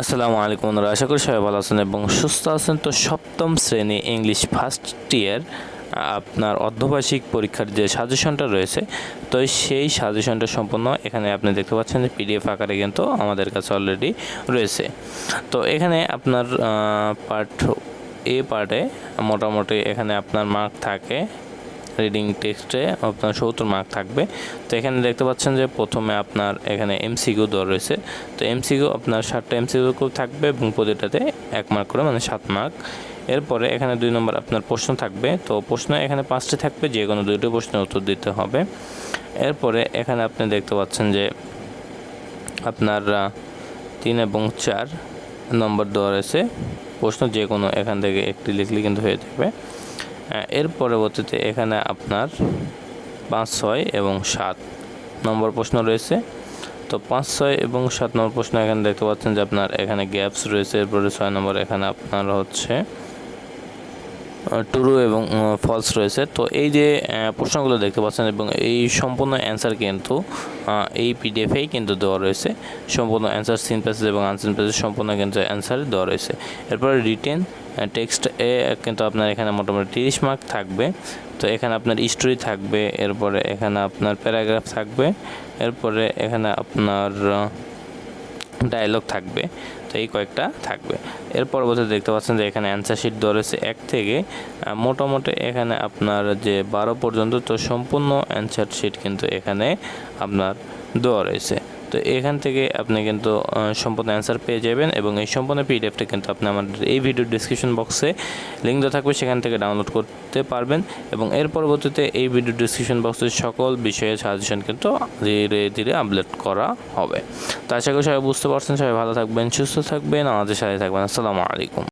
আসসালামু আলাইকুম বন্ধুরা, আশা করি সবাই ভালো আছেন এবং সুস্থ আছেন। তো সপ্তম শ্রেণি ইংলিশ ফার্স্ট ইয়ার আপনার অর্ধবার্ষিক পরীক্ষার যে সাজেশনটা রয়েছে, তো সেই সাজেশনটা সম্পূর্ণ এখানে আপনি দেখতে পাচ্ছেন যে পিডিএফ আকারে কিন্তু আমাদের কাছে অলরেডি রয়েছে। তো এখানে আপনার পার্ট এ পার্টে মোটামুটি এখানে আপনার মার্ক থাকে রিডিং টেক্সটে আপনার সত্তর মার্ক থাকবে। তো এখানে দেখতে পাচ্ছেন যে প্রথমে আপনার এখানে এমসিকিউ দেওয়া রয়েছে। তো এমসিকিউ আপনার ষাটটা এমসিকিউ থাকবে এবং প্রতিটাতে এক মার্ক করে মানে সাত মার্ক এরপরে এখানে দুই নম্বর আপনার প্রশ্ন থাকবে। তো প্রশ্ন এখানে পাঁচটি থাকবে, যে কোনো দুইটি প্রশ্নের উত্তর দিতে হবে। এরপরে এখানে আপনি দেখতে পাচ্ছেন যে আপনার তিন এবং চার নম্বর দেওয়া রয়েছে। প্রশ্ন যে কোনো এখান থেকে একটি লিখলে কিন্তু হয়ে যাবে। এর পরবর্তীতে এখানে আপনার পাঁচ, ছয় এবং সাত নম্বর প্রশ্ন রয়েছে। তো পাঁচ, ছয় এবং সাত নম্বর প্রশ্ন এখানে দেখতে পাচ্ছেন যে আপনার এখানে গ্যাপস রয়েছে, এরপরে ছয় নম্বর এখানে আপনার হচ্ছে টুরু এবং ফলস রয়েছে। তো এই যে প্রশ্নগুলো দেখতে পাচ্ছেন এবং এই সম্পূর্ণ অ্যান্সার কিন্তু এই পিডিএফেই কিন্তু দেওয়া রয়েছে। সম্পূর্ণ অ্যান্সার সিন প্যাসেজ এবং আনসিন প্যাসেজ সম্পূর্ণ কিন্তু অ্যান্সার দেওয়া রয়েছে। এরপরে রিটেন টেক্সট এ কিন্তু আপনার এখানে মোটামুটি তিরিশ মার্ক থাকবে। তো এখানে আপনার স্টোরি থাকবে, এরপরে এখানে আপনার প্যারাগ্রাফ থাকবে, এরপরে এখানে আপনার ডায়লগ থাকবে, তো এই কয়েকটা থাকবে। এর পরবর্তী দেখতে পাচ্ছেন যে এখানে অ্যান্সার শিট ধরেছে এক থেকে মোটামুটি এখানে আপনার যে বারো পর্যন্ত, তো সম্পূর্ণ অ্যান্সার শিট কিন্তু এখানে আপনার দেওয়া রয়েছে। তো এখান থেকে আপনি কিন্তু সম্পূর্ণ অ্যান্সার পেয়ে যাবেন এবং এই সম্পূর্ণ পিডিএফটা কিন্তু আপনি আমাদের এই ভিডিও ডিসক্রিপশন বক্সে লিঙ্ক দেওয়া থাকবে, সেখান থেকে ডাউনলোড করতে পারবেন এবং এর পরবর্তীতে এই ভিডিও ডিসক্রিপশন বক্সে সকল বিষয়ে সাজেশন কিন্তু ধীরে ধীরে আপলোড করা হবে। তো আশা করি সবাই বুঝতে পারছেন, সবাই ভালো থাকবেন, সুস্থ থাকবেন, আমাদের সাথে থাকবেন। আসসালামু আলাইকুম।